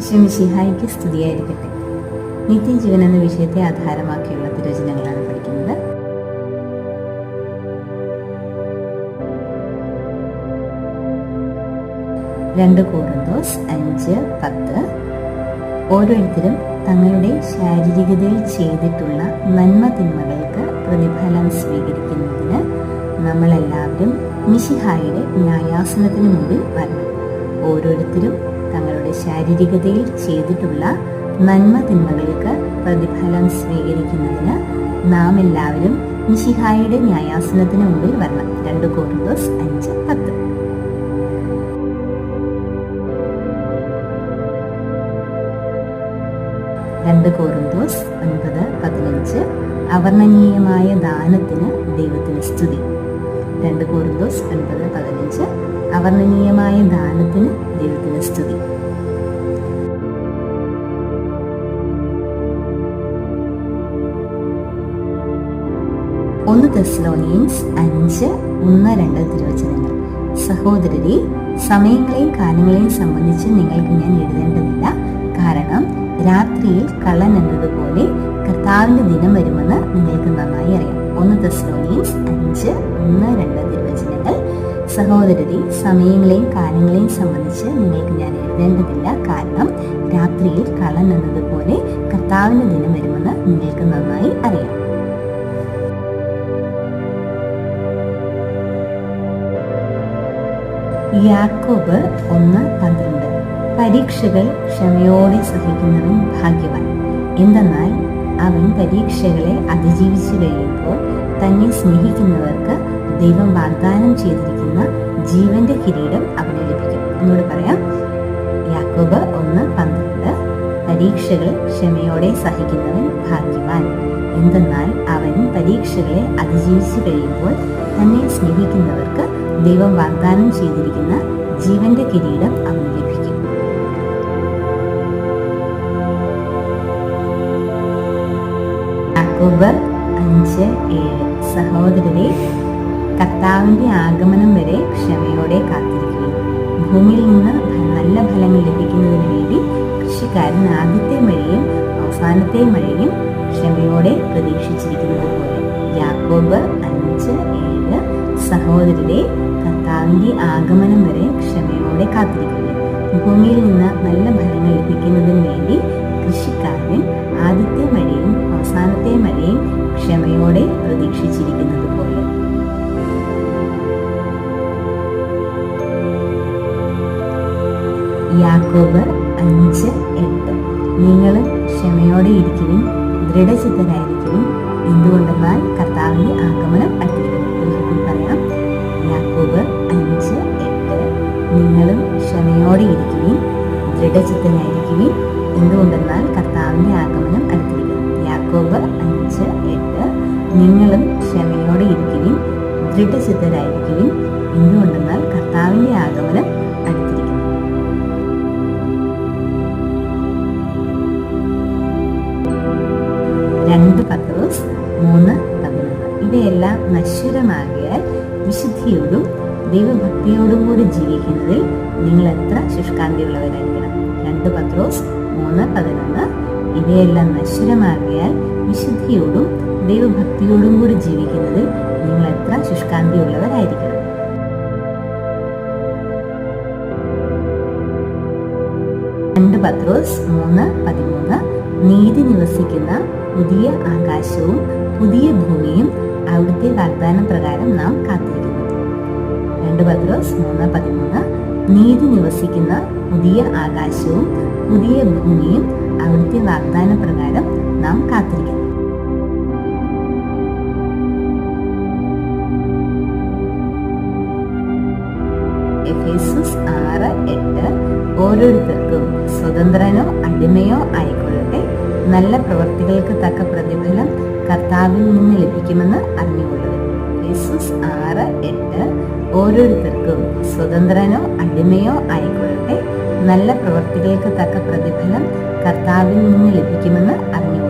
വിശ്വമിശിഹായിക്ക് സ്തുതിയായിരിക്കട്ടെ. നിത്യജീവൻ എന്ന വിഷയത്തെ ആധാരമാക്കിയുള്ള തിരചനങ്ങളാണ് പഠിക്കുന്നത്. രണ്ട് കോറിന്തോസ് അഞ്ച് പത്ത്. ഓരോരുത്തരും തങ്ങളുടെ ശാരീരികതയിൽ ചെയ്തിട്ടുള്ള നന്മ തിന്മകൾക്ക് പ്രതിഫലം സ്വീകരിക്കുന്നതിന് നമ്മളെല്ലാവരും മിശിഹായുടെ ന്യായാസനത്തിന് മുമ്പിൽ വരണം. ഓരോരുത്തരും തങ്ങളുടെ ശാരീരികതയിൽ ചെയ്തിട്ടുള്ള നന്മ തിന്മകൾക്ക് പ്രതിഫലം സ്വീകരിക്കുന്നതിന് നാം എല്ലാവരും മിശിഹായുടെ ന്യായാസനത്തിന് മുമ്പിൽ വരണം. രണ്ട് കോറിന്തോസ് അഞ്ച് പത്ത്. രണ്ട് കോറിന്തോസ് ഒൻപത് പതിനഞ്ച് അവർണനീയമായ ദാനത്തിന് ദൈവത്തിന് സ്തുതി. രണ്ട് കോറിന്തോസ് ഒൻപത് പതിനഞ്ച് അവർണനീയമായ ദാനത്തിന് ദൈവത്തിന് സ്തുതി. ഒന്ന് തെസ്ലോണിയൻസ് അഞ്ച് ഒന്ന് രണ്ട് തിരുവചനങ്ങൾ. സഹോദരരെ സമയങ്ങളെയും കാലങ്ങളെയും സംബന്ധിച്ച് നിങ്ങൾക്ക് ഞാൻ എഴുതേണ്ടതില്ല. കാരണം രാത്രിയിൽ കള്ളൻ എന്നതുപോലെ കർത്താവിന്റെ ദിനം വരുമെന്ന് നിങ്ങൾക്ക് നന്നായി അറിയാം. ഒന്ന് തെസ്ലോണിയൻസ് അഞ്ച് ഒന്ന് രണ്ട് തിരുവചനങ്ങൾ. സഹോദരരെ സമയങ്ങളെയും കാലങ്ങളെയും സംബന്ധിച്ച് നിങ്ങൾക്ക് ഞാൻ എഴുതേണ്ടതില്ല. കാരണം രാത്രിയിൽ കള്ളൻ എന്നതുപോലെ കർത്താവിന്റെ ദിനം വരുമെന്ന് നിങ്ങൾക്ക് നന്നായി അറിയാം. യാക്കോബ് ഒന്ന് പന്ത്രണ്ട്. പരീക്ഷകൾ ക്ഷമയോടെ സഹിക്കുന്നവൻ ഭാഗ്യവാൻ. എന്തെന്നാൽ അവൻ പരീക്ഷകളെ അതിജീവിച്ചു കഴിയുമ്പോൾ തന്നെ സ്നേഹിക്കുന്നവർക്ക് ദൈവം വാഗ്ദാനം ചെയ്തിരിക്കുന്ന. ജീവന്റെ കിരീടം അവന് ലഭിക്കും. എന്നോട് പറയാം യാക്കോബ് ഒന്ന് പന്ത്രണ്ട് പരീക്ഷകൾ ക്ഷമയോടെ സഹിക്കുന്നവൻ ഭാഗ്യവാൻ. എന്തെന്നാൽ അവൻ പരീക്ഷകളെ അതിജീവിച്ചു കഴിയുമ്പോൾ തന്നെ സ്നേഹിക്കുന്നവർക്ക് ദൈവം വാഗ്ദാനം ചെയ്തിരിക്കുന്ന ജീവന്റെ കിരീടം അവന് ലഭിക്കും. അക്ടോബർ അഞ്ച് ഏഴ് സഹോദരരെ കർത്താവിന്റെ ആഗമനം വരെ ക്ഷമയോടെ കാത്തിരിക്കുകയും ഭൂമിയിൽ നിന്ന് നല്ല ഫലങ്ങൾ ലഭിക്കുന്നതിന് വേണ്ടി കൃഷിക്കാരൻ ആദ്യത്തെ മഴയും അവസാനത്തെ മഴയും ക്ഷമയോടെ പ്രതീക്ഷിച്ചിരിക്കുന്നത് പോലെ യാക്കോബ് അഞ്ച് ഏഴ് സഹോദരരെ കർത്താവിന്റെ ആഗമനം വരെ ക്ഷമയോടെ കാത്തിരിക്കുകയും ഭൂമിയിൽ നിന്ന് നല്ല ഫലങ്ങൾ ലഭിക്കുന്നതിന് വേണ്ടി കൃഷിക്കാരൻ ആദ്യത്തെ മഴയും അവസാനത്തെ മഴയും ക്ഷമയോടെ പ്രതീക്ഷിച്ചിരിക്കുന്നത് പോലെ യാക്കോബ് അഞ്ച് എട്ട്. നിങ്ങൾ ക്ഷമയോടെ ഇരിക്കുകയും ദൃഢചിത്തരായിരിക്കുകയും എന്തുകൊണ്ടെന്നാൽ കർത്താവിന്റെ ആഗമനം അടുത്തിരിക്കുന്നു. പറയാം യാക്കോബ് അഞ്ച് എട്ട്. നിങ്ങളും ക്ഷമയോടെ ഇരിക്കുകയും ദൃഢചിത്തരായിരിക്കുകയും എന്തുകൊണ്ടെന്നാൽ കർത്താവിന്റെ ആഗമനം അടുത്തിരിക്കുന്നു. യാക്കോബ് അഞ്ച് എട്ട്. നിങ്ങളും ക്ഷമയോടെ ഇരിക്കുകയും ദൃഢചിത്തരായിരിക്കുകയും എന്തുകൊണ്ടെന്നാൽ കർത്താവിന്റെ ഇവയെല്ലാം നശ്വരമാകിയാൽ വിശുദ്ധിയോടും ദൈവഭക്തിയോടും കൂടി ജീവിക്കുന്നതിൽ നിങ്ങൾ എത്ര ശുഷ്കാന്തിയുള്ളവരായിരിക്കണം. രണ്ട് പത്രോസ് മൂന്ന് പതിനൊന്ന്. ഇവയെല്ലാം നശ്വരമാകിയാൽ വിശുദ്ധിയോടും ദൈവഭക്തിയോടും കൂടി ജീവിക്കുന്നതിൽ നിങ്ങൾ എത്ര ശുഷ്കാന്തിയുള്ളവരായിരിക്കണം. രണ്ട് പത്രോസ് മൂന്ന് പതിമൂന്ന്. നീതി നിവസിക്കുന്ന പുതിയ ആകാശവും പുതിയ ഭൂമിയും അവിടുത്തെ വാഗ്ദാനം പ്രകാരം നാം കാത്തിരിക്കുന്നു. രണ്ട് പത്രോസ് മൂന്ന് പതിമൂന്ന്. നീതി നിവസിക്കുന്ന പുതിയ ആകാശവും പുതിയ ഭൂമിയും അവിടുത്തെ വാഗ്ദാന പ്രകാരം നാം കാത്തിരിക്കുന്നു. എഫേസസ് ഓരോരുത്തർക്കും സ്വതന്ത്രനോ അടിമയോ ആയിക്കൊള്ളട്ടെ. നല്ല പ്രവർത്തികൾക്ക് തക്ക പ്രതിഫലം കർത്താവിൽ നിന്ന് ലഭിക്കുമെന്ന് അറിഞ്ഞുകൊള്ളുക യേസുസ് ആറ് എട്ട് ഓരോരുത്തർക്കും സ്വതന്ത്രനോ അടിമയോ ആയിക്കൊള്ളട്ടെ. നല്ല പ്രവർത്തികൾക്ക് തക്ക പ്രതിഫലം കർത്താവിൽ നിന്ന് ലഭിക്കുമെന്ന് അറിഞ്ഞു